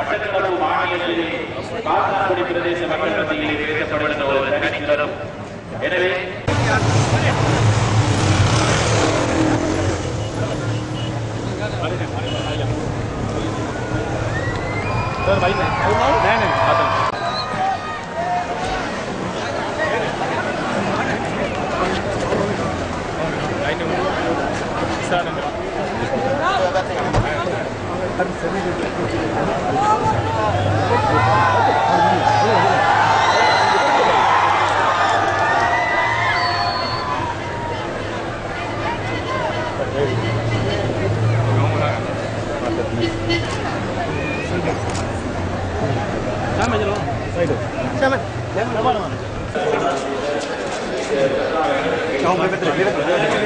சட்டக்கடவு மாநிலங்களிலே காத்தான்குடி பிரதேச மக்கள் மத்தியிலே எனவே Terima kasih. Jangan betul, betul, betul.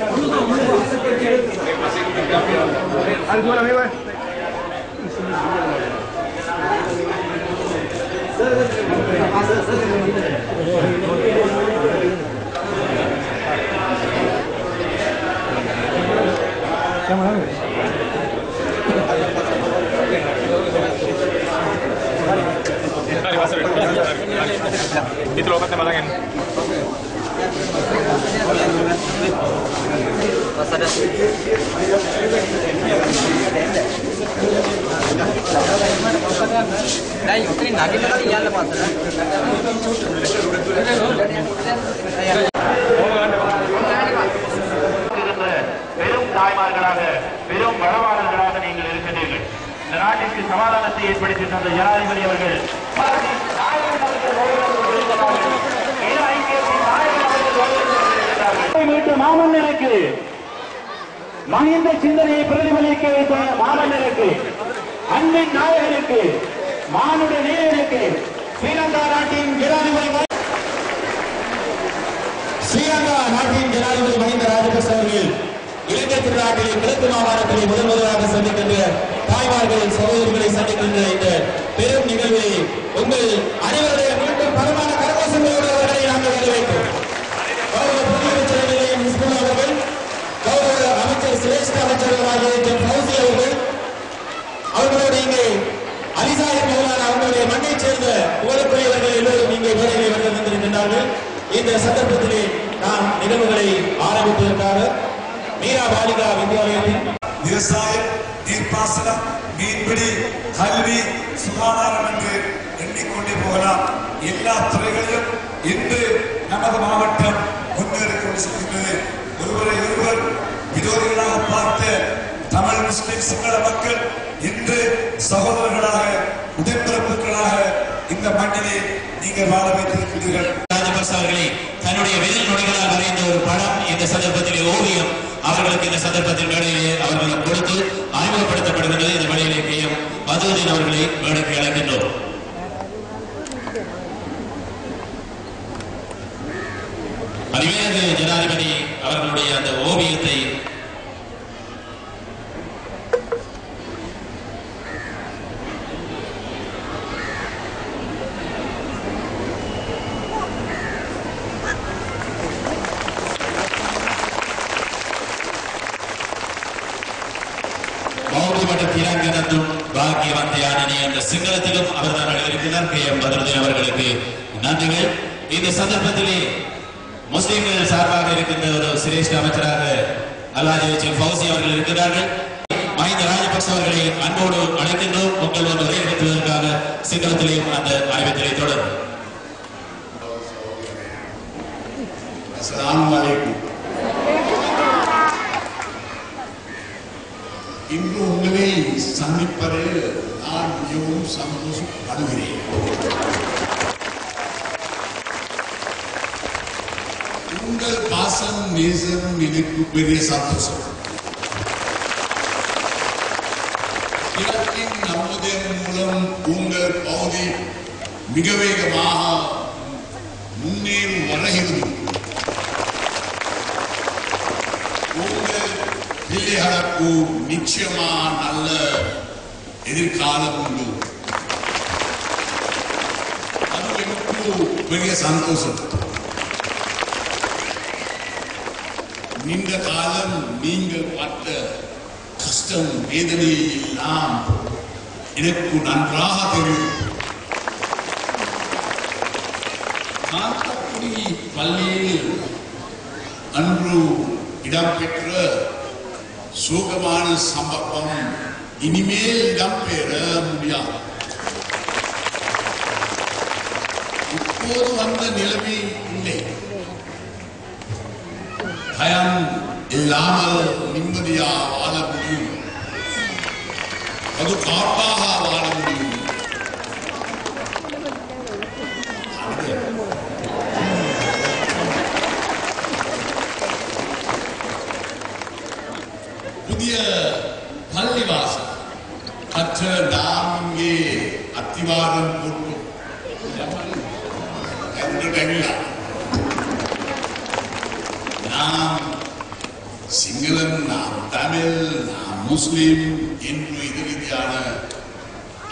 Itu loh kan tembakan. Mas ada பெரும் தாய்மார்களாக பெரும் வளவாளர்களாக நீங்கள் இருக்கிறீர்கள் இந்த நாட்டிற்கு சமாதானத்தை ஏற்படுத்தி தந்த ஜனாதிபதி அவர்கள் வீட்டு மாமன்னருக்கு மகிந்த சிந்தனையை பிரதிபலிக்க வைத்த மாமன்னருக்கு அன்பின் நாயகனுக்கு மானுட நேயனுக்கு ஸ்ரீலங்கா நாட்டின் ஜனாதிபதி ஸ்ரீலங்கா நாட்டின் ஜனாதிபதி மஹிந்த ராஜபக்ச அவர்கள் இலங்கை திருநாட்டிலே கிழக்கு மாகாணத்திலே முதல் முதலாக சந்திக்கின்ற தாய்மார்கள் சகோதரிகளை சந்திக்கின்ற இந்த பெரும் நிகழ்வை உங்கள் அனைவருடைய மீண்டும் பலமான கரகோசங்களோடு அவர்களை நாங்கள் வரவேற்கிறோம் இந்த சந்தர்ப்பத்திலே நாம் நிகழ்வுகளை ஆரம்பிப்பதற்காக மீரா பாலிகா வித்யாலயத்தின் விவசாயம் நீர்ப்பாசனம் மீன்பிடி கல்வி சுகாதாரம் என்று எண்ணிக்கொண்டே போகலாம். எல்லா துறைகளிலும் இன்று நமது மாவட்டம் முன்னேறி கொண்டு செல்கின்றது ஒருவரை ஒருவர் விரோதிகளாக பார்த்த தமிழ் முஸ்லிம் சிங்கள மக்கள் இன்று சகோதரர்களாக உடன்பிறப்புகளாக இந்த மண்ணிலே நீங்கள் வாழ வைத்திருக்கிறீர்கள் ராஜபக்ச அவர்களை தன்னுடைய விரல் நொடிகளால் வரைந்த ஒரு படம். இந்த சந்தர்ப்பத்திலே ஓவியம் அவர்களுக்கு இந்த சந்தர்ப்பத்தில் மேடையிலே அவர்களை கொடுத்து அறிமுகப்படுத்தப்படுகின்றது. இந்த மேடையிலே கையம் மதுவதீன் அவர்களை மேடைக்கு அழைக்கின்றோம். அதிவேக ஜனாதிபதி அவர்களுடைய அந்த ஓவியத்தை திரங்கனத்தும் பாக்கியவந்த யானனி என்ற சிங்களத்திலும் அவர்தான் எழுதியிருக்கிறார் கே எம் பதருதீன் அவர்களுக்கு நன்றிகள். இந்த சந்தர்ப்பத்திலே முஸ்லிம்கள் சார்பாக இருக்கின்ற ஒரு சிரேஷ்ட அமைச்சராக அல்லாஜி ஜெயிச்சில் ஃபௌசி அவர்கள் இருக்கிறார்கள் மஹிந்த ராஜபக்ச அவர்களை அன்போடு அழைக்கின்றோம். உங்கள் ஒரு நிறைவேற்றுவதற்காக சிங்களத்திலேயும் அந்த ஆய்வத்திலே தொடரும் பாசம் நேசம் எனக்கு பெரிய சந்தோஷம் இலக்கின் நம்புதல் மூலம் உங்கள் பகுதி மிக வேகமாக முன்னேறி வருகிறது உங்கள் பிள்ளைகளுக்கு நிச்சயமா நல்ல எதிர்காலம் உண்டு அது எனக்கு பெரிய சந்தோஷம் நீண்ட காலம் நீங்கள் பட்ட கஷ்டம் வேதனை எல்லாம் எனக்கு நன்றாக தெரியும். காத்தக்குடி பள்ளியில் அன்று இடம்பெற்ற சோகமான சம்பவம் இனிமேல் இடம்பெற முடியாது. இப்போது வந்த நிலைமை இல்லை. பயம் இல்லாமல் நிம்மதியா வாழ முடியும் அது காப்பாக வாழ முடியும் புதிய பள்ளிவாசல் கற்ற நாம் இங்கே அத்திவாரம் போட்டோம் கண்டுட்டீங்களா? நாம் சிங்களம் நாம் தமிழ் நாம் முஸ்லிம் என்று இது ரீதியான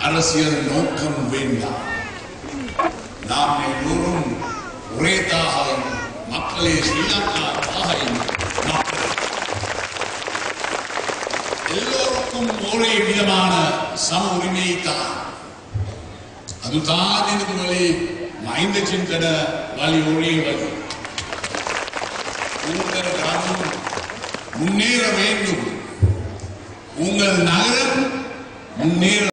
அரசியல் நோக்கம் வேண்டாம். நாம் எல்லோரும் ஒரே தாகம் மக்களே ஸ்ரீலங்கா தாகம் எல்லோருக்கும் ஒரே விதமான சம உரிமை தான். அதுதான் எனக்கு வழி மைந்த சிந்தன வழி ஒரே வழி. முன்னேற வேண்டும். உங்கள் நகரம் முன்னேற